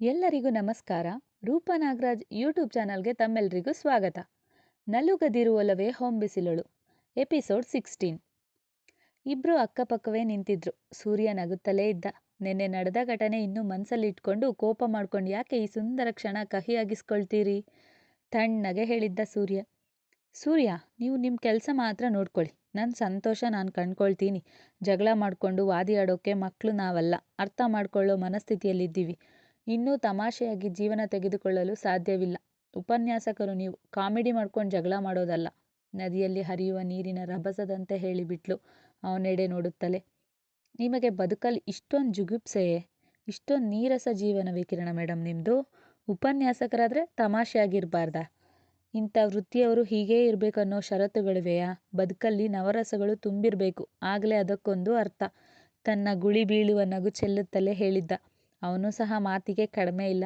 ಎಲ್ಲರಿಗೂ ನಮಸ್ಕಾರ. ರೂಪ ನಾಗರಾಜ್ ಯೂಟ್ಯೂಬ್ ಚಾನಲ್ಗೆ ತಮ್ಮೆಲ್ಲರಿಗೂ ಸ್ವಾಗತ. ನಲುಗದಿರುವಲವೇ ಹೊಂಬಿಸಿಲಳು ಎಪಿಸೋಡ್ ಸಿಕ್ಸ್ಟೀನ್. ಇಬ್ಬರು ಅಕ್ಕಪಕ್ಕವೇ ನಿಂತಿದ್ರು. ಸೂರ್ಯ ನಗುತ್ತಲೇ ಇದ್ದ. ನಿನ್ನೆ ನಡೆದ ಘಟನೆ ಇನ್ನೂ ಮನಸ್ಸಲ್ಲಿ ಇಟ್ಕೊಂಡು ಕೋಪ ಮಾಡ್ಕೊಂಡು ಯಾಕೆ ಈ ಸುಂದರ ಕ್ಷಣ ಕಹಿಯಾಗಿಸ್ಕೊಳ್ತೀರಿ? ತಣ್ಣಗೆ ಹೇಳಿದ್ದ ಸೂರ್ಯ. ಸೂರ್ಯ, ನೀವು ನಿಮ್ಮ ಕೆಲಸ ಮಾತ್ರ ನೋಡ್ಕೊಳ್ಳಿ. ನನ್ನ ಸಂತೋಷ ನಾನು ಕಂಡ್ಕೊಳ್ತೀನಿ. ಜಗಳ ಮಾಡಿಕೊಂಡು ವಾದಿ ಆಡೋಕ್ಕೆ ಮಕ್ಕಳು ನಾವಲ್ಲ. ಅರ್ಥ ಮಾಡ್ಕೊಳ್ಳೋ ಮನಸ್ಥಿತಿಯಲ್ಲಿದ್ದೀವಿ. ಇನ್ನೂ ತಮಾಷೆಯಾಗಿ ಜೀವನ ತೆಗೆದುಕೊಳ್ಳಲು ಸಾಧ್ಯವಿಲ್ಲ. ಉಪನ್ಯಾಸಕರು ನೀವು ಕಾಮಿಡಿ ಮಾಡ್ಕೊಂಡು ಜಗಳ ಮಾಡೋದಲ್ಲ. ನದಿಯಲ್ಲಿ ಹರಿಯುವ ನೀರಿನ ರಭಸದಂತೆ ಹೇಳಿಬಿಟ್ಲು ಅವನೆಡೆ ನೋಡುತ್ತಲೇ. ನಿಮಗೆ ಬದುಕಲ್ಲಿ ಇಷ್ಟೊಂದು ಜುಗುಪ್ಸೆಯೇ ಇಷ್ಟೊಂದು ನೀರಸ ಜೀವನ ಕಿರಣ ಮೇಡಮ್ ನಿಮ್ಮದು ಉಪನ್ಯಾಸಕರಾದರೆ ತಮಾಷೆಯಾಗಿರಬಾರ್ದಾ? ಇಂಥ ವೃತ್ತಿಯವರು ಹೀಗೇ ಇರಬೇಕನ್ನೋ ಷರತ್ತುಗಳಿವೆಯಾ? ಬದುಕಲ್ಲಿ ನವರಸಗಳು ತುಂಬಿರಬೇಕು. ಆಗಲೇ ಅದಕ್ಕೊಂದು ಅರ್ಥ. ತನ್ನ ಗುಳಿ ಬೀಳುವ ನಗು ಚೆಲ್ಲುತ್ತಲೇ ಹೇಳಿದ್ದ. ಅವನು ಸಹ ಮಾತಿಗೆ ಕಡಿಮೆ ಇಲ್ಲ.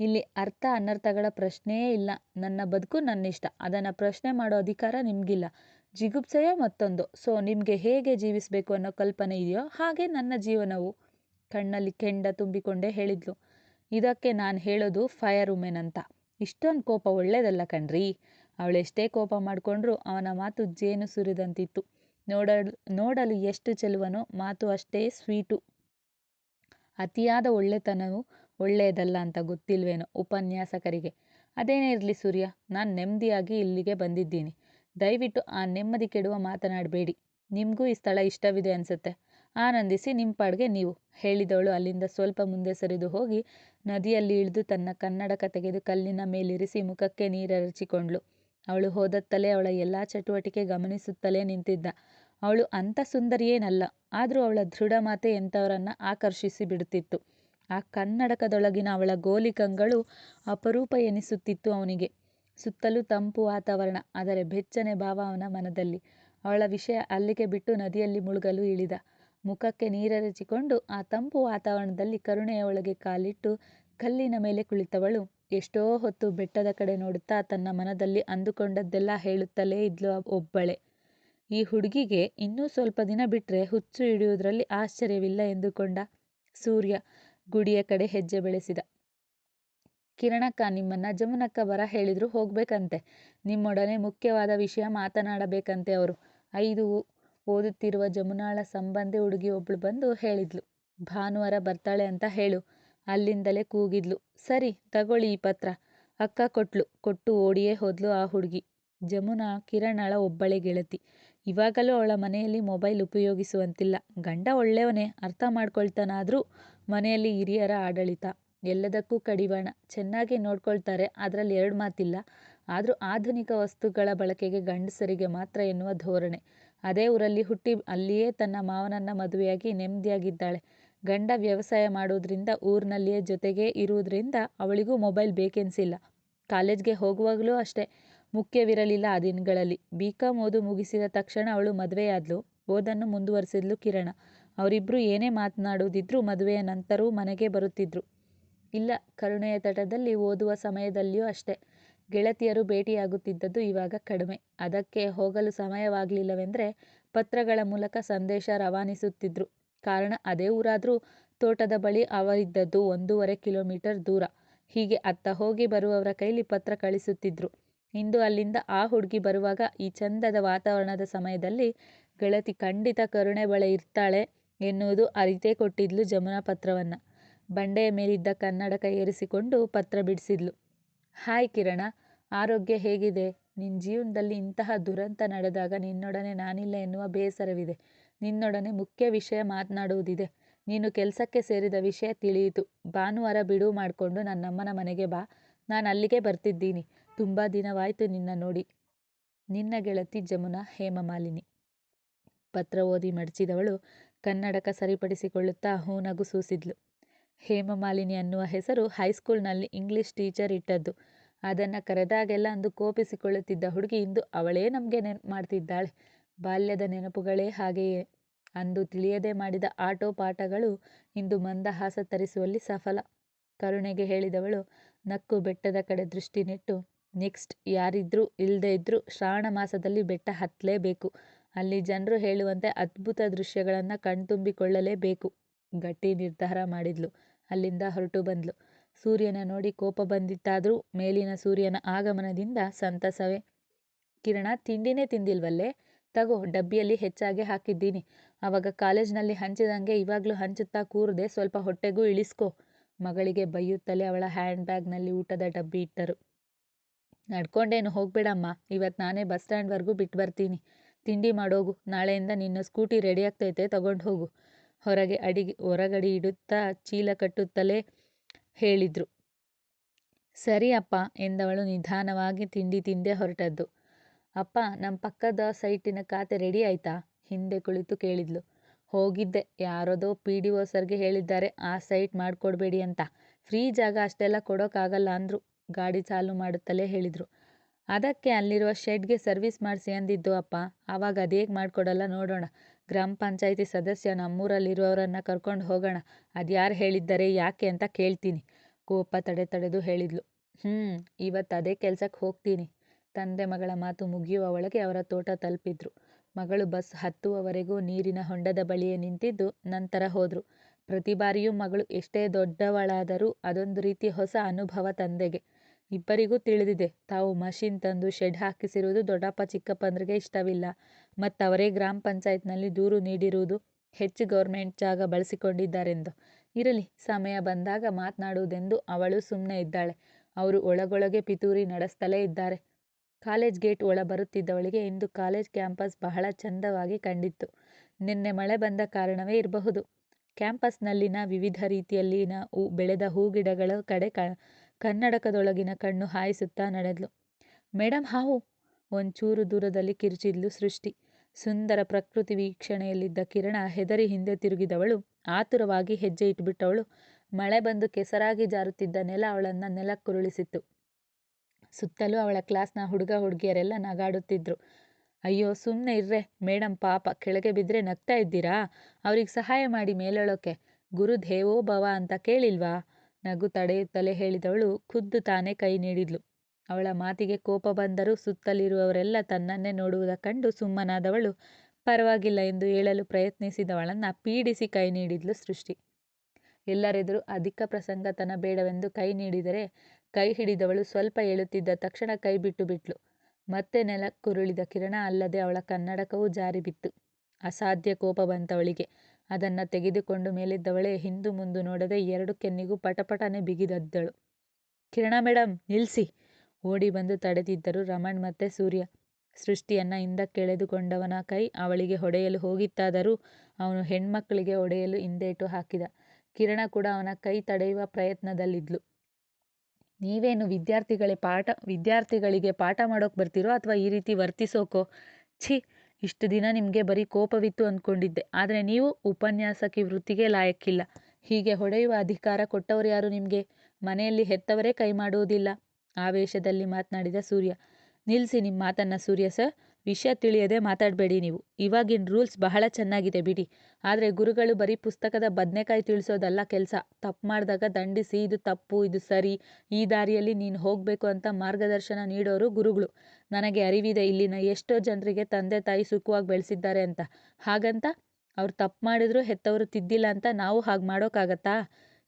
ಇಲ್ಲಿ ಅರ್ಥ ಅನರ್ಥಗಳ ಪ್ರಶ್ನೆಯೇ ಇಲ್ಲ. ನನ್ನ ಬದುಕು ನನ್ನಿಷ್ಟ. ಅದನ್ನು ಪ್ರಶ್ನೆ ಮಾಡೋ ಅಧಿಕಾರ ನಿಮಗಿಲ್ಲ. ಜಿಗುಪ್ಸೆಯೋ ಮತ್ತೊಂದು? ಸೊ, ನಿಮಗೆ ಹೇಗೆ ಜೀವಿಸಬೇಕು ಅನ್ನೋ ಕಲ್ಪನೆ ಇದೆಯೋ ಹಾಗೆ ನನ್ನ ಜೀವನವು? ಕಣ್ಣಲ್ಲಿ ಕೆಂಡ ತುಂಬಿಕೊಂಡೇ ಹೇಳಿದ್ಲು. ಇದಕ್ಕೆ ನಾನು ಹೇಳೋದು ಫೈರ್ ಉಮೆನ್ ಅಂತ. ಇಷ್ಟೊಂದು ಕೋಪ ಒಳ್ಳೇದಲ್ಲ ಕಣ್ರಿ. ಅವಳೆಷ್ಟೇ ಕೋಪ ಮಾಡಿಕೊಂಡ್ರೂ ಅವನ ಮಾತು ಜೇನು ಸುರಿದಂತಿತ್ತು. ನೋಡಲು ನೋಡಲು ಎಷ್ಟು ಚೆಲುವನೋ ಮಾತು ಅಷ್ಟೇ ಸ್ವೀಟು. ಅತಿಯಾದ ಒಳ್ಳೆತನವು ಒಳ್ಳೆಯದಲ್ಲ ಅಂತ ಗೊತ್ತಿಲ್ವೇನೋ ಉಪನ್ಯಾಸಕರಿಗೆ. ಅದೇನೇ ಇರಲಿ ಸೂರ್ಯ, ನಾನು ನೆಮ್ಮದಿಯಾಗಿ ಇಲ್ಲಿಗೆ ಬಂದಿದ್ದೀನಿ. ದಯವಿಟ್ಟು ಆ ನೆಮ್ಮದಿ ಕೆಡುವ ಮಾತನಾಡಬೇಡಿ. ನಿಮಗೂ ಈ ಸ್ಥಳ ಇಷ್ಟವಿದೆ ಅನಿಸುತ್ತೆ. ಆನಂದಿಸಿ ನಿಮ್ಮ ಪಾಡ್ಗೆ ನೀವು. ಹೇಳಿದವಳು ಅಲ್ಲಿಂದ ಸ್ವಲ್ಪ ಮುಂದೆ ಸರಿದು ಹೋಗಿ ನದಿಯಲ್ಲಿ ಇಳಿದು ತನ್ನ ಕನ್ನಡಕ ತೆಗೆದು ಕಲ್ಲಿನ ಮೇಲಿರಿಸಿ ಮುಖಕ್ಕೆ ನೀರರಚಿಕೊಂಡ್ಳು. ಅವಳು ಹೋದತ್ತಲೇ ಅವಳ ಎಲ್ಲ ಚಟುವಟಿಕೆ ಗಮನಿಸುತ್ತಲೇ ನಿಂತಿದ್ದ. ಅವಳು ಅಂಥ ಸುಂದರಿಯೇನಲ್ಲ. ಆದರೂ ಅವಳ ದೃಢ ಮಾತೆ ಎಂಥವರನ್ನ ಆಕರ್ಷಿಸಿ ಬಿಡುತ್ತಿತ್ತು. ಆ ಕನ್ನಡಕದೊಳಗಿನ ಅವಳ ಗೋಲಿಕಂಗಳು ಅಪರೂಪ ಎನಿಸುತ್ತಿತ್ತು ಅವನಿಗೆ. ಸುತ್ತಲೂ ತಂಪು ವಾತಾವರಣ, ಆದರೆ ಬೆಚ್ಚನೆ ಭಾವ ಅವನ ಮನದಲ್ಲಿ. ಅವಳ ವಿಷಯ ಅಲ್ಲಿಗೆ ಬಿಟ್ಟು ನದಿಯಲ್ಲಿ ಮುಳುಗಲು ಇಳಿದ. ಮುಖಕ್ಕೆ ನೀರರಚಿಕೊಂಡು ಆ ತಂಪು ವಾತಾವರಣದಲ್ಲಿ ಕರುಣೆಯ ಒಳಗೆ ಕಾಲಿಟ್ಟು ಕಲ್ಲಿನ ಮೇಲೆ ಕುಳಿತವಳು. ಎಷ್ಟೋ ಹೊತ್ತು ಬೆಟ್ಟದ ಕಡೆ ನೋಡುತ್ತಾ ತನ್ನ ಮನದಲ್ಲಿ ಅಂದುಕೊಂಡದ್ದೆಲ್ಲ ಹೇಳುತ್ತಲೇ ಇದ್ಲು ಒಬ್ಬಳೆ. ಈ ಹುಡುಗಿಗೆ ಇನ್ನೂ ಸ್ವಲ್ಪ ದಿನ ಬಿಟ್ಟರೆ ಹುಚ್ಚು ಹಿಡಿಯುವುದರಲ್ಲಿ ಆಶ್ಚರ್ಯವಿಲ್ಲ ಎಂದುಕೊಂಡ ಸೂರ್ಯ ಗುಡಿಯ ಕಡೆ ಹೆಜ್ಜೆ ಬೆಳೆಸಿದ. ಕಿರಣಕ್ಕ, ನಿಮ್ಮನ್ನ ಜಮುನಕ್ಕ ಬರ ಹೇಳಿದ್ರು ಹೋಗ್ಬೇಕಂತೆ. ನಿಮ್ಮೊಡನೆ ಮುಖ್ಯವಾದ ವಿಷಯ ಮಾತನಾಡಬೇಕಂತೆ ಅವರು. ಐದು ಓದುತ್ತಿರುವ ಜಮುನಾಳ ಸಂಬಂಧಿ ಹುಡುಗಿ ಒಬ್ಳು ಬಂದು ಹೇಳಿದ್ಲು. ಭಾನುವಾರ ಬರ್ತಾಳೆ ಅಂತ ಹೇಳು. ಅಲ್ಲಿಂದಲೇ ಕೂಗಿದ್ಲು. ಸರಿ, ತಗೊಳ್ಳಿ ಈ ಪತ್ರ. ಅಕ್ಕ ಕೊಟ್ಲು. ಕೊಟ್ಟು ಓಡಿಯೇ ಹೋದ್ಲು ಆ ಹುಡುಗಿ. ಜಮುನಾ ಕಿರಣಳ ಒಬ್ಬಳೇ ಗೆಳತಿ ಇವಾಗಲೂ ಅವಳ ಮನೆಯಲ್ಲಿ ಮೊಬೈಲ್ ಉಪಯೋಗಿಸುವಂತಿಲ್ಲ. ಗಂಡ ಒಳ್ಳೆಯವನೇ, ಅರ್ಥ ಮಾಡ್ಕೊಳ್ತಾನಾದರೂ ಮನೆಯಲ್ಲಿ ಹಿರಿಯರ ಆಡಳಿತ. ಎಲ್ಲದಕ್ಕೂ ಕಡಿವಾಣ. ಚೆನ್ನಾಗಿ ನೋಡ್ಕೊಳ್ತಾರೆ, ಅದರಲ್ಲಿ ಎರಡು ಮಾತಿಲ್ಲ. ಆದರೂ ಆಧುನಿಕ ವಸ್ತುಗಳ ಬಳಕೆಗೆ ಗಂಡಸರಿಗೆ ಮಾತ್ರ ಎನ್ನುವ ಧೋರಣೆ. ಅದೇ ಊರಲ್ಲಿ ಹುಟ್ಟಿ ಅಲ್ಲಿಯೇ ತನ್ನ ಮಾವನನ್ನ ಮದುವೆಯಾಗಿ ನೆಮ್ಮದಿಯಾಗಿದ್ದಾಳೆ. ಗಂಡ ವ್ಯವಸಾಯ ಮಾಡೋದ್ರಿಂದ ಊರಿನಲ್ಲಿಯೇ ಜೊತೆಗೇ ಇರುವುದರಿಂದ ಅವಳಿಗೂ ಮೊಬೈಲ್ ಬೇಕೆನ್ಸಿಲ್ಲ. ಕಾಲೇಜ್ಗೆ ಹೋಗುವಾಗಲೂ ಅಷ್ಟೇ. ಮುಖ್ಯವಿರಲಿಲ್ಲ ಆ ದಿನಗಳಲ್ಲಿ. ಬಿ ಕಾಂ ಓದು ಮುಗಿಸಿದ ತಕ್ಷಣ ಅವಳು ಮದುವೆಯಾದ್ಲು. ಓದನ್ನು ಮುಂದುವರಿಸಿದ್ಲು ಕಿರಣ. ಅವರಿಬ್ಬರು ಏನೇ ಮಾತನಾಡುವುದಿದ್ರೂ ಮದುವೆಯ ನಂತರವೂ ಮನೆಗೆ ಬರುತ್ತಿದ್ರು. ಇಲ್ಲ, ಕರುಣೆಯ ತಟದಲ್ಲಿ ಓದುವ ಸಮಯದಲ್ಲಿಯೂ ಅಷ್ಟೇ. ಗೆಳತಿಯರು ಭೇಟಿಯಾಗುತ್ತಿದ್ದದ್ದು ಇವಾಗ ಕಡಿಮೆ. ಅದಕ್ಕೆ ಹೋಗಲು ಸಮಯವಾಗಲಿಲ್ಲವೆಂದರೆ ಪತ್ರಗಳ ಮೂಲಕ ಸಂದೇಶ ರವಾನಿಸುತ್ತಿದ್ರು. ಕಾರಣ, ಅದೇ ಊರಾದರೂ ತೋಟದ ಬಳಿ ಅವರಿದ್ದದ್ದು ಒಂದೂವರೆ ಕಿಲೋಮೀಟರ್ ದೂರ. ಹೀಗೆ ಅತ್ತ ಹೋಗಿ ಬರುವವರ ಕೈಲಿ ಪತ್ರ ಕಳಿಸುತ್ತಿದ್ರು. ಇಂದು ಅಲ್ಲಿಂದ ಆ ಹುಡುಗಿ ಬರುವಾಗ ಈ ಚಂದದ ವಾತಾವರಣದ ಸಮಯದಲ್ಲಿ ಗೆಳತಿ ಖಂಡಿತ ಕರುಣೆ ಬಳೆ ಇರ್ತಾಳೆ ಎನ್ನುವುದು ಅರಿತೇ ಕೊಟ್ಟಿದ್ಲು ಜಮುನಾ ಪತ್ರವನ್ನ. ಬಂಡೆಯ ಮೇಲಿದ್ದ ಕನ್ನಡಕ ಏರಿಸಿಕೊಂಡು ಪತ್ರ ಬಿಡಿಸಿದ್ಲು. ಹಾಯ್ ಕಿರಣ, ಆರೋಗ್ಯ ಹೇಗಿದೆ? ನಿನ್ನ ಜೀವನದಲ್ಲಿ ಇಂತಹ ದುರಂತ ನಡೆದಾಗ ನಿನ್ನೊಡನೆ ನಾನಿಲ್ಲ ಎನ್ನುವ ಬೇಸರವಿದೆ. ನಿನ್ನೊಡನೆ ಮುಖ್ಯ ವಿಷಯ ಮಾತನಾಡುವುದಿದೆ. ನೀನು ಕೆಲಸಕ್ಕೆ ಸೇರಿದ ವಿಷಯ ತಿಳಿಯಿತು. ಭಾನುವಾರ ಬಿಡುವು ಮಾಡಿಕೊಂಡು ನನ್ನಮ್ಮನ ಮನೆಗೆ ಬಾ. ನಾನು ಅಲ್ಲಿಗೆ ಬರ್ತಿದ್ದೀನಿ. ತುಂಬ ದಿನವಾಯಿತು ನಿನ್ನ ನೋಡಿ. ನಿನ್ನ ಗೆಳತಿ ಜಮುನಾ ಹೇಮಮಾಲಿನಿ. ಪತ್ರ ಓದಿ ಮಡಚಿದವಳು ಕನ್ನಡಕ ಸರಿಪಡಿಸಿಕೊಳ್ಳುತ್ತಾ ಹೂನಗು ಸೂಸಿದ್ಲು. ಹೇಮಮಾಲಿನಿ ಅನ್ನುವ ಹೆಸರು ಹೈಸ್ಕೂಲ್ನಲ್ಲಿ ಇಂಗ್ಲಿಷ್ ಟೀಚರ್ ಇಟ್ಟದ್ದು. ಅದನ್ನು ಕರೆದಾಗೆಲ್ಲ ಅಂದು ಕೋಪಿಸಿಕೊಳ್ಳುತ್ತಿದ್ದ ಹುಡುಗಿ ಇಂದು ಅವಳೇ ನಮಗೆ ನೆನಪು ಮಾಡ್ತಿದ್ದಾಳೆ. ಬಾಲ್ಯದ ನೆನಪುಗಳೇ ಹಾಗೆಯೇ. ಅಂದು ತಿಳಿಯದೆ ಮಾಡಿದ ಆಟೋ ಪಾಠಗಳು ಇಂದು ಮಂದಹಾಸ ತರಿಸುವಲ್ಲಿ ಸಫಲ. ಕರುಣೆಗೆ ಹೇಳಿದವಳು ನಕ್ಕು ಬೆಟ್ಟದ ಕಡೆ ದೃಷ್ಟಿ ನೆಟ್ಟು ನೆಕ್ಸ್ಟ್ ಯಾರಿದ್ರೂ ಇಲ್ಲದೇ ಇದ್ರೂ ಶ್ರಾವಣ ಮಾಸದಲ್ಲಿ ಬೆಟ್ಟ ಹತ್ತಲೇಬೇಕು. ಅಲ್ಲಿ ಜನರು ಹೇಳುವಂತೆ ಅದ್ಭುತ ದೃಶ್ಯಗಳನ್ನು ಕಣ್ತುಂಬಿಕೊಳ್ಳಲೇಬೇಕು. ಗಟ್ಟಿ ನಿರ್ಧಾರ ಮಾಡಿದ್ಲು. ಅಲ್ಲಿಂದ ಹೊರಟು ಬಂದ್ಲು. ಸೂರ್ಯನ ನೋಡಿ ಕೋಪ ಬಂದಿತ್ತಾದ್ರೂ ಮೇಲಿನ ಸೂರ್ಯನ ಆಗಮನದಿಂದ ಸಂತಸವೇ. ಕಿರಣ, ತಿಂಡಿನೇ ತಿಂದಿಲ್ವಲ್ಲೇ? ತಗೋ, ಡಬ್ಬಿಯಲ್ಲಿ ಹೆಚ್ಚಾಗೆ ಹಾಕಿದ್ದೀನಿ. ಅವಾಗ ಕಾಲೇಜ್ನಲ್ಲಿ ಹಂಚಿದಂಗೆ ಇವಾಗಲೂ ಹಂಚುತ್ತಾ ಕೂರದೆ ಸ್ವಲ್ಪ ಹೊಟ್ಟೆಗೂ ಇಳಿಸ್ಕೊ. ಮಗಳಿಗೆ ಬೈಯುತ್ತಲೇ ಅವಳ ಹ್ಯಾಂಡ್ ಬ್ಯಾಗ್ನಲ್ಲಿ ಊಟದ ಡಬ್ಬಿ ಇಟ್ಟರು. ನಡ್ಕೊಂಡೇನು ಹೋಗ್ಬೇಡಮ್ಮ. ಇವತ್ತು ನಾನೇ ಬಸ್ ಸ್ಟ್ಯಾಂಡ್ವರೆಗೂ ಬಿಟ್ಟು ಬರ್ತೀನಿ. ತಿಂಡಿ ಮಾಡೋಗು, ನಾಳೆಯಿಂದ ನಿನ್ನ ಸ್ಕೂಟಿ ರೆಡಿ ಆಗ್ತೈತೆ, ತಗೊಂಡು ಹೋಗು. ಹೊರಗೆ ಅಡಿಗೆ, ಹೊರಗಡೆ ಇಡುತ್ತಾ ಚೀಲ ಕಟ್ಟುತ್ತಲೇ ಹೇಳಿದ್ರು. ಸರಿ ಅಪ್ಪ, ಎಂದವಳು ನಿಧಾನವಾಗಿ ತಿಂಡಿ ತಿಂದೇ ಹೊರಟದ್ದು. ಅಪ್ಪ ನಮ್ಮ ಪಕ್ಕದ ಸೈಟಿನ ಖಾತೆ ರೆಡಿ ಆಯ್ತಾ? ಹಿಂದೆ ಕುಳಿತು ಕೇಳಿದ್ಲು. ಹೋಗಿದ್ದೆ, ಯಾರೋದೋ ಪಿ ಡಿ ಒ ಸರ್ಗೆ ಹೇಳಿದ್ದಾರೆ, ಆ ಸೈಟ್ ಮಾಡಿಕೊಡ್ಬೇಡಿ ಅಂತ. ಫ್ರೀ ಜಾಗ ಅಷ್ಟೆಲ್ಲ ಕೊಡೋಕ್ಕಾಗಲ್ಲ ಅಂದರು. ಗಾಡಿ ಚಾಲು ಮಾಡುತ್ತಲೇ ಹೇಳಿದ್ರು. ಅದಕ್ಕೆ ಅಲ್ಲಿರುವ ಶೆಡ್ಗೆ ಸರ್ವಿಸ್ ಮಾಡಿಸಿ ಅಂದಿದ್ದು ಅಪ್ಪ. ಆವಾಗ ಅದೇಗೆ ಮಾಡಿಕೊಡಲ್ಲ ನೋಡೋಣ. ಗ್ರಾಮ ಪಂಚಾಯಿತಿ ಸದಸ್ಯ ನಮ್ಮೂರಲ್ಲಿರುವವರನ್ನ ಕರ್ಕೊಂಡು ಹೋಗೋಣ. ಅದ್ಯಾರು ಹೇಳಿದ್ದಾರೆ ಯಾಕೆ ಅಂತ ಕೇಳ್ತೀನಿ. ಕೋಪ ತಡೆ ತಡೆದು ಹೇಳಿದ್ಲು. ಹ್ಞೂ ಇವತ್ತು ಅದೇ ಕೆಲಸಕ್ಕೆ ಹೋಗ್ತೀನಿ. ತಂದೆ ಮಗಳ ಮಾತು ಮುಗಿಯುವ ಒಳಗೆ ಅವರ ತೋಟ ತಲುಪಿದ್ರು. ಮಗಳು ಬಸ್ ಹತ್ತುವವರೆಗೂ ನೀರಿನ ಹೊಂಡದ ಬಳಿಯೇ ನಿಂತಿದ್ದು ನಂತರ ಹೋದ್ರು. ಪ್ರತಿ ಬಾರಿಯೂ ಮಗಳು ಎಷ್ಟೇ ದೊಡ್ಡವಳಾದರೂ ಅದೊಂದು ರೀತಿ ಹೊಸ ಅನುಭವ ತಂದೆಗೆ. ಇಬ್ಬರಿಗೂ ತಿಳಿದಿದೆ. ತಾವು ಮಷಿನ್ ತಂದು ಶೆಡ್ ಹಾಕಿಸಿರುವುದು ದೊಡ್ಡಪ್ಪ, ಚಿಕ್ಕಪ್ಪಂದ್ರಿಗೆ ಇಷ್ಟವಿಲ್ಲ. ಮತ್ತವರೇ ಗ್ರಾಮ ಪಂಚಾಯತ್ನಲ್ಲಿ ದೂರು ನೀಡಿರುವುದು ಹೆಚ್ಚು ಗೌರ್ಮೆಂಟ್ ಜಾಗ ಬಳಸಿಕೊಂಡಿದ್ದಾರೆಂದು. ಇರಲಿ, ಸಮಯ ಬಂದಾಗ ಮಾತನಾಡುವುದೆಂದು ಅವಳು ಸುಮ್ಮನೆ ಇದ್ದಾಳೆ. ಅವರು ಒಳಗೊಳಗೆ ಪಿತೂರಿ ನಡೆಸ್ತಲೇ ಇದ್ದಾರೆ. ಕಾಲೇಜ್ ಗೇಟ್ ಒಳ ಬರುತ್ತಿದ್ದವಳಿಗೆ ಇಂದು ಕಾಲೇಜ್ ಕ್ಯಾಂಪಸ್ ಬಹಳ ಚಂದವಾಗಿ ಕಂಡಿತ್ತು. ನಿನ್ನೆ ಮಳೆ ಬಂದ ಕಾರಣವೇ ಇರಬಹುದು. ಕ್ಯಾಂಪಸ್ನಲ್ಲಿನ ವಿವಿಧ ರೀತಿಯಲ್ಲಿನ ಬೆಳೆದ ಹೂಗಿಡಗಳ ಕಡೆ ಕನ್ನಡಕದೊಳಗಿನ ಕಣ್ಣು ಹಾಯಿಸುತ್ತಾ ನಡೆದ್ಲು. ಮೇಡಮ್ ಹಾವು! ಒಂಚೂರು ದೂರದಲ್ಲಿ ಕಿರುಚಿದ್ಲು ಸೃಷ್ಟಿ. ಸುಂದರ ಪ್ರಕೃತಿ ವೀಕ್ಷಣೆಯಲ್ಲಿದ್ದ ಕಿರಣ ಹೆದರಿ ಹಿಂದೆ ತಿರುಗಿದವಳು. ಆತುರವಾಗಿ ಹೆಜ್ಜೆ ಇಟ್ಬಿಟ್ಟವಳು. ಮಳೆ ಬಂದು ಕೆಸರಾಗಿ ಜಾರುತ್ತಿದ್ದ ನೆಲ ಅವಳನ್ನು ನೆಲಕ್ಕುರುಳಿಸಿತ್ತು. ಸುತ್ತಲೂ ಅವಳ ಕ್ಲಾಸ್ನ ಹುಡುಗ ಹುಡುಗಿಯರೆಲ್ಲ ನಗಾಡುತ್ತಿದ್ರು. ಅಯ್ಯೋ ಸುಮ್ಮನೆ ಇರ್ರೆ. ಮೇಡಮ್ ಪಾಪ. ಕೆಳಗೆ ಬಿದ್ದರೆ ನಗ್ತಾ ಇದ್ದೀರಾ? ಅವ್ರಿಗೆ ಸಹಾಯ ಮಾಡಿ ಮೇಲೇಳೋಕೆ ಗುರು ದೇವೋ ಭವ ಅಂತ ಕೇಳಿಲ್ವಾ? ನಗು ತಡೆಯುತ್ತಲೇ ಹೇಳಿದವಳು ಖುದ್ದು ತಾನೇ ಕೈ ನೀಡಿದ್ಲು. ಅವಳ ಮಾತಿಗೆ ಕೋಪ ಬಂದರೂ ಸುತ್ತಲಿರುವವರೆಲ್ಲ ತನ್ನನ್ನೇ ನೋಡುವುದ ಕಂಡು ಸುಮ್ಮನಾದವಳು ಪರವಾಗಿಲ್ಲ ಎಂದು ಹೇಳಲು ಪ್ರಯತ್ನಿಸಿದವಳನ್ನು ಪೀಡಿಸಿ ಕೈ ನೀಡಿದ್ಲು ಸೃಷ್ಟಿ. ಎಲ್ಲರೆದುರು ಅಧಿಕ ಪ್ರಸಂಗತನ ಬೇಡವೆಂದು ಕೈ ನೀಡಿದರೆ ಕೈ ಹಿಡಿದವಳು ಸ್ವಲ್ಪ ಏಳುತ್ತಿದ್ದ ತಕ್ಷಣ ಕೈ ಬಿಟ್ಟು ಬಿಟ್ಲು. ಮತ್ತೆ ನೆಲಕ್ಕುರುಳಿದ ಕಿರಣ ಅಲ್ಲದೆ ಅವಳ ಕನ್ನಡಕವೂ ಜಾರಿ ಬಿತ್ತು ಅಸಾಧ್ಯ ಕೋಪ ಬಂತವಳಿಗೆ. ಅದನ್ನು ತೆಗೆದುಕೊಂಡು ಮೇಲಿದ್ದವಳೇ ಹಿಂದು ಮುಂದು ನೋಡದೆ ಎರಡು ಕೆನ್ನಿಗೂ ಪಟಪಟನೆ ಬಿಗಿದದ್ದಳು. ಕಿರಣ ಮೇಡಮ್ ನಿಲ್ಲಿಸಿ ಓಡಿ ಬಂದು ತಡೆದಿದ್ದರು ರಮಣ್ ಮತ್ತೆ ಸೂರ್ಯ. ಸೃಷ್ಟಿಯನ್ನ ಹಿಂದಕ್ಕೆಳೆದುಕೊಂಡವನ ಕೈ ಅವಳಿಗೆ ಹೊಡೆಯಲು ಹೋಗಿತ್ತಾದರೂ ಅವನು ಹೆಣ್ಮಕ್ಕಳಿಗೆ ಹೊಡೆಯಲು ಹಿಂದೇಟು ಹಾಕಿದ. ಕಿರಣ ಕೂಡ ಅವನ ಕೈ ತಡೆಯುವ ಪ್ರಯತ್ನದಲ್ಲಿದ್ಲು. ನೀವೇನು ವಿದ್ಯಾರ್ಥಿಗಳೇ ಪಾಠ, ವಿದ್ಯಾರ್ಥಿಗಳಿಗೆ ಪಾಠ ಮಾಡೋಕೆ ಬರ್ತೀರೋ ಅಥವಾ ಈ ರೀತಿ ವರ್ತಿಸೋಕೋ? ಛೀ! ಇಷ್ಟು ದಿನ ನಿಮಗೆ ಬರೀ ಕೋಪವಿತ್ತು ಅಂದ್ಕೊಂಡಿದ್ದೆ. ಆದರೆ ನೀವು ಉಪನ್ಯಾಸಕಿ ವೃತ್ತಿಗೆ ಲಾಯಕ್ಕಿಲ್ಲ. ಹೀಗೆ ಹೊಡೆಯುವ ಅಧಿಕಾರ ಕೊಟ್ಟವರು ಯಾರು ನಿಮಗೆ? ಮನೆಯಲ್ಲಿ ಹೆತ್ತವರೇ ಕೈ ಮಾಡುವುದಿಲ್ಲ ಆವೇಶದಲ್ಲಿ ಮಾತನಾಡಿದ ಸೂರ್ಯ ನಿಲ್ಲಿಸಿ ನಿಮ್ಮ ಮಾತನ್ನು ಸೂರ್ಯ ಸರ್. ವಿಷಯ ತಿಳಿಯದೆ ಮಾತಾಡಬೇಡಿ ನೀವು. ಇವಾಗಿನ ರೂಲ್ಸ್ ಬಹಳ ಚೆನ್ನಾಗಿದೆ ಬಿಡಿ. ಆದರೆ ಗುರುಗಳು ಬರೀ ಪುಸ್ತಕದ ಬದನೆಕಾಯಿ ತಿಳಿಸೋದಲ್ಲ ಕೆಲಸ. ತಪ್ಪು ಮಾಡಿದಾಗ ದಂಡಿಸಿ, ಇದು ತಪ್ಪು, ಇದು ಸರಿ, ಈ ದಾರಿಯಲ್ಲಿ ನೀನು ಹೋಗಬೇಕು ಅಂತ ಮಾರ್ಗದರ್ಶನ ನೀಡೋರು ಗುರುಗಳು. ನನಗೆ ಅರಿವಿದೆ ಇಲ್ಲಿನ ಎಷ್ಟೋ ಜನರಿಗೆ ತಂದೆ ತಾಯಿ ಸುಖವಾಗಿ ಬೆಳೆಸಿದ್ದಾರೆ ಅಂತ. ಹಾಗಂತ ಅವ್ರು ತಪ್ಪು ಮಾಡಿದ್ರು ಹೆತ್ತವರು ತಿದ್ದಿಲ್ಲ ಅಂತ ನಾವು ಹಾಗೆ ಮಾಡೋಕ್ಕಾಗತ್ತಾ?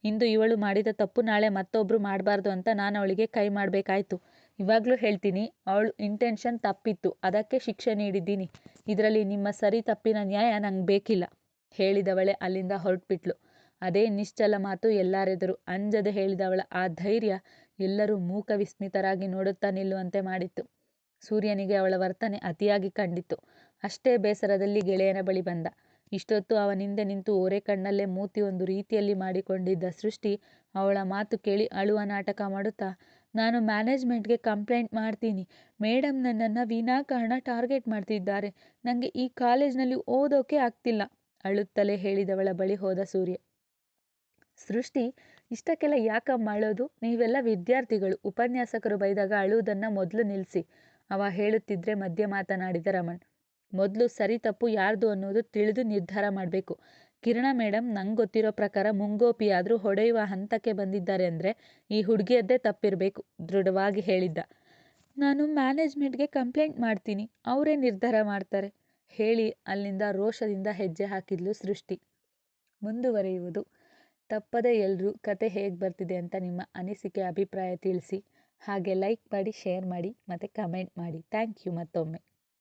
ಇಂದು ಇವಳು ಮಾಡಿದ ತಪ್ಪು ನಾಳೆ ಮತ್ತೊಬ್ಬರು ಮಾಡಬಾರ್ದು ಅಂತ ನಾನು ಅವಳಿಗೆ ಕೈ ಮಾಡಬೇಕಾಯ್ತು. ಇವಾಗಲೂ ಹೇಳ್ತೀನಿ, ಅವಳು ಇಂಟೆನ್ಷನ್ ತಪ್ಪಿತ್ತು, ಅದಕ್ಕೆ ಶಿಕ್ಷೆ ನೀಡಿದ್ದೀನಿ. ಇದರಲ್ಲಿ ನಿಮ್ಮ ಸರಿ ತಪ್ಪಿನ ನ್ಯಾಯ ನಂಗೆ ಬೇಕಿಲ್ಲ, ಹೇಳಿದವಳೆ ಅಲ್ಲಿಂದ ಹೊರಟ್ಬಿಟ್ಲು. ಅದೇ ನಿಶ್ಚಲ ಮಾತು ಎಲ್ಲರೆದುರು, ಅಂಜದೆ ಹೇಳಿದವಳ ಆ ಧೈರ್ಯ ಎಲ್ಲರೂ ಮೂಕ ವಿಸ್ಮಿತರಾಗಿ ನೋಡುತ್ತಾ ನಿಲ್ಲುವಂತೆ ಮಾಡಿತ್ತು. ಸೂರ್ಯನಿಗೆ ಅವಳ ವರ್ತನೆ ಅತಿಯಾಗಿ ಕಂಡಿತ್ತು. ಅಷ್ಟೇ ಬೇಸರದಲ್ಲಿ ಗೆಳೆಯನ ಬಳಿ ಬಂದ. ಇಷ್ಟೊತ್ತು ಅವನಿಂದೆ ನಿಂತು ಓರೆ ಕಣ್ಣಲ್ಲೇ ಮೂತಿ ಒಂದು ರೀತಿಯಲ್ಲಿ ಮಾಡಿಕೊಂಡಿದ್ದ ಸೃಷ್ಟಿ ಅವಳ ಮಾತು ಕೇಳಿ ಅಳುವ ನಾಟಕ ಮಾಡುತ್ತಾ ನಾನು ಮ್ಯಾನೇಜ್ಮೆಂಟ್ಗೆ ಕಂಪ್ಲೇಂಟ್ ಮಾಡ್ತೀನಿ. ಮೇಡಮ್ ನನ್ನನ್ನು ವಿನಾಕಾರಣ ಟಾರ್ಗೆಟ್ ಮಾಡ್ತಿದ್ದಾರೆ. ನನಗೆ ಈ ಕಾಲೇಜ್ನಲ್ಲಿ ಓದೋಕೆ ಆಗ್ತಿಲ್ಲ, ಅಳುತ್ತಲೇ ಹೇಳಿದವಳ ಬಳಿ ಹೋದ ಸೂರ್ಯ. ಸೃಷ್ಟಿ, ಇಷ್ಟಕ್ಕೆಲ್ಲ ಯಾಕಮ್ಮ ಮಾಡೋದು ನೀವೆಲ್ಲ ವಿದ್ಯಾರ್ಥಿಗಳು. ಉಪನ್ಯಾಸಕರು ಬೈದಾಗ ಅಳುವುದನ್ನು ಮೊದಲು ನಿಲ್ಲಿಸಿ ಅವ ಹೇಳುತ್ತಿದ್ರೆ ಮಧ್ಯೆ ಮಾತನಾಡಿದ ರಮಣ್. ಮೊದಲು ಸರಿ ತಪ್ಪು ಯಾರ್ದು ಅನ್ನೋದು ತಿಳಿದು ನಿರ್ಧಾರ ಮಾಡಬೇಕು. ಕಿರಣ ಮೇಡಮ್ ನಂಗೆ ಗೊತ್ತಿರೋ ಪ್ರಕಾರ ಮುಂಗೋಪಿಯಾದರೂ ಹೊಡೆಯುವ ಹಂತಕ್ಕೆ ಬಂದಿದ್ದಾರೆ ಅಂದರೆ ಈ ಹುಡುಗಿಯದ್ದೇ ತಪ್ಪಿರಬೇಕು, ದೃಢವಾಗಿ ಹೇಳಿದ್ದ. ನಾನು ಮ್ಯಾನೇಜ್ಮೆಂಟ್ಗೆ ಕಂಪ್ಲೇಂಟ್ ಮಾಡ್ತೀನಿ, ಅವರೇ ನಿರ್ಧಾರ ಮಾಡ್ತಾರೆ, ಹೇಳಿ ಅಲ್ಲಿಂದ ರೋಷದಿಂದ ಹೆಜ್ಜೆ ಹಾಕಿದ್ಲು ಸೃಷ್ಟಿ. ಮುಂದುವರಿಯುವುದು. ತಪ್ಪದೇ ಎಲ್ಲರೂ ಕತೆ ಹೇಗೆ ಬರ್ತಿದೆ ಅಂತ ನಿಮ್ಮ ಅನಿಸಿಕೆ, ಅಭಿಪ್ರಾಯ ತಿಳಿಸಿ. ಹಾಗೆ ಲೈಕ್ ಮಾಡಿ, ಶೇರ್ ಮಾಡಿ, ಮತ್ತು ಕಮೆಂಟ್ ಮಾಡಿ. ಥ್ಯಾಂಕ್ ಯು ಮತ್ತೊಮ್ಮೆ.